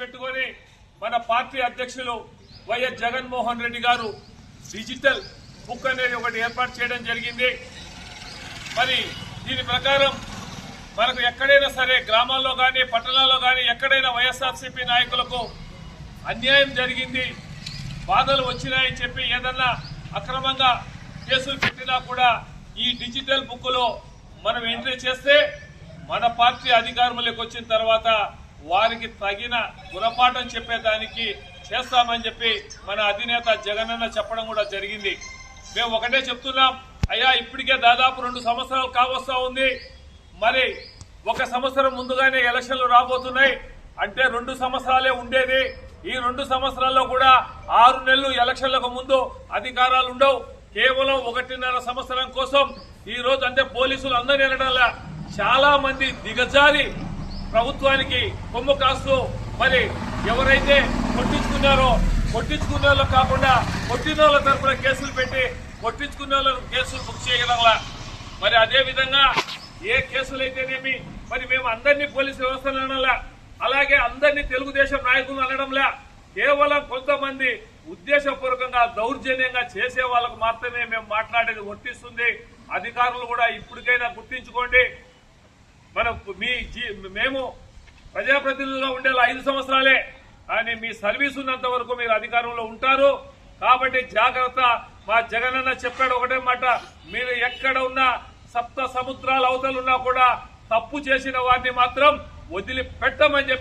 పెట్టుకొని మన పార్టీ అధ్యక్షులు వైఎస్ జగన్మోహన్ రెడ్డి గారు డిజిటల్ బుక్ అనేది ఒకటి ఏర్పాటు చేయడం జరిగింది. మరి దీని ప్రకారం మనకు ఎక్కడైనా సరే గ్రామాల్లో కానీ పట్టణాల్లో కానీ ఎక్కడైనా వైఎస్ఆర్సీపీ నాయకులకు అన్యాయం జరిగింది బాధలు వచ్చినాయని చెప్పి ఏదన్నా అక్రమంగా కేసులు పెట్టినా కూడా ఈ డిజిటల్ బుక్లో మనం ఎంట్రీ చేస్తే మన పార్టీ అధికారంలోకి వచ్చిన తర్వాత వారికి తగిన గుణపాఠం చెప్పేదానికి చేస్తామని చెప్పి మన అధినేత జగనన్న చెప్పడం కూడా జరిగింది. మేము ఒకటే చెప్తున్నాం అయ్యా ఇప్పటికే దాదాపు రెండు సంవత్సరాలు కావస్తా ఉంది. మరి ఒక సంవత్సరం ముందుగానే ఎలక్షన్లు రాబోతున్నాయి. అంటే రెండు సంవత్సరాలే ఉండేది. ఈ రెండు సంవత్సరాల్లో కూడా ఆరు నెలలు ఎలక్షన్లకు ముందు అధికారాలు ఉండవు. కేవలం ఒకటిన్నర సంవత్సరం కోసం ఈ రోజు అంటే పోలీసులు అందరినీ వెళ్ళడం చాలా మంది దిగజారి ప్రభుత్వానికి కొమ్ము కాస్తూ మరి ఎవరైతే కొట్టించుకున్నారో కొట్టించుకునే వాళ్ళు కాకుండా కొట్టిన వాళ్ళ తరఫున కేసులు పెట్టి కొట్టించుకునే వాళ్ళకు కేసులు బుక్ చేయడంలా మరి అదేవిధంగా ఏ కేసులైతేనేమి మరి మేము అందరినీ పోలీసు వ్యవస్థలు అనలా? అలాగే అందరినీ తెలుగుదేశం నాయకులు అనడంలా? కేవలం కొంతమంది ఉద్దేశపూర్వకంగా దౌర్జన్యంగా చేసే వాళ్ళకు మాత్రమే మేము మాట్లాడేది వర్తిస్తుంది అధికారులు కూడా ఇప్పటికైనా గుర్తించుకోండి. మన మీ జీ- మేము ప్రజాప్రతినిధులుగా ఉండేలా ఐదు సంవత్సరాలే. అని మీ సర్వీస్ ఉన్నంత వరకు మీరు అధికారంలో ఉంటారు. కాబట్టి జాగ్రత్త. మా జగనన్న చెప్పాడు ఒకటే మాట. మీరు ఎక్కడ ఉన్నా సప్త సముద్రాల అవతలున్నా కూడా తప్పు చేసిన వారిని మాత్రం వదిలి పెట్టమని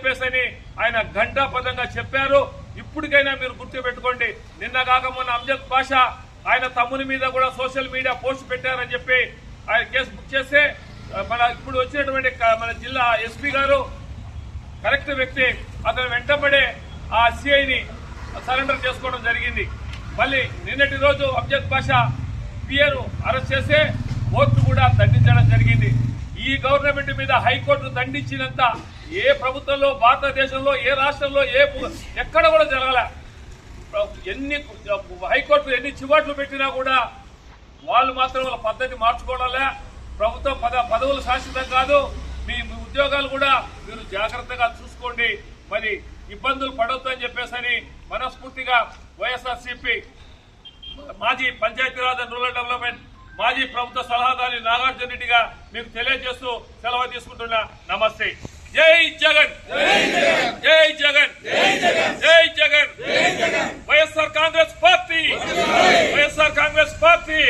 ఆయన ఘంటాపదంగా చెప్పారు. ఇప్పటికైనా మీరు గుర్తు పెట్టుకోండి నిన్న కాక మొన్న అంజద్ పాషా ఆయన తమ్ముని మీద కూడా సోషల్ మీడియా పోస్ట్ పెట్టారని చెప్పి ఆయన కేసు ఇప్పుడు వచ్చినటువంటి మన జిల్లా ఎస్పీ గారు కరెక్ట్ వ్యక్తి. అతను వెంటబడే ఆ సిఐని సరెండర్ చేసుకోవడం జరిగింది. మళ్ళీ నిన్నటి రోజు అబ్జద్ బాషా పియను అరెస్ట్ చేస్తే కోర్టు కూడా దండించడం జరిగింది. ఈ గవర్నమెంట్ మీద హైకోర్టు దండించినంత ఏ ప్రభుత్వంలో భారతదేశంలో ఏ రాష్ట్రంలో ఏ ఎక్కడ కూడా జరగలే. ఎన్ని హైకోర్టు ఎన్ని చివాట్లు పెట్టినా కూడా వాళ్ళు మాత్రం వాళ్ళ పద్ధతి మార్చుకోవడంలే. ప్రభుత్వ పద పదవులు శాశ్వతం కాదు. మీ మీ ఉద్యోగాలు కూడా మీరు జాగ్రత్తగా చూసుకోండి. మరి ఇబ్బందులు పడొద్దు అని చెప్పేసని మనస్ఫూర్తిగా వైఎస్ఆర్సీపీ మాజీ పంచాయతీరాజ్ అండ్ రూరల్ డెవలప్మెంట్ మాజీ ప్రభుత్వ సలహాదారి నాగార్జున రెడ్డిగా మీకు తెలియజేస్తూ సెలవు తీసుకుంటున్నా. నమస్తే. జై జగన్. జై జగన్. జై Jagan. YSR Congress party. YSR Congress party.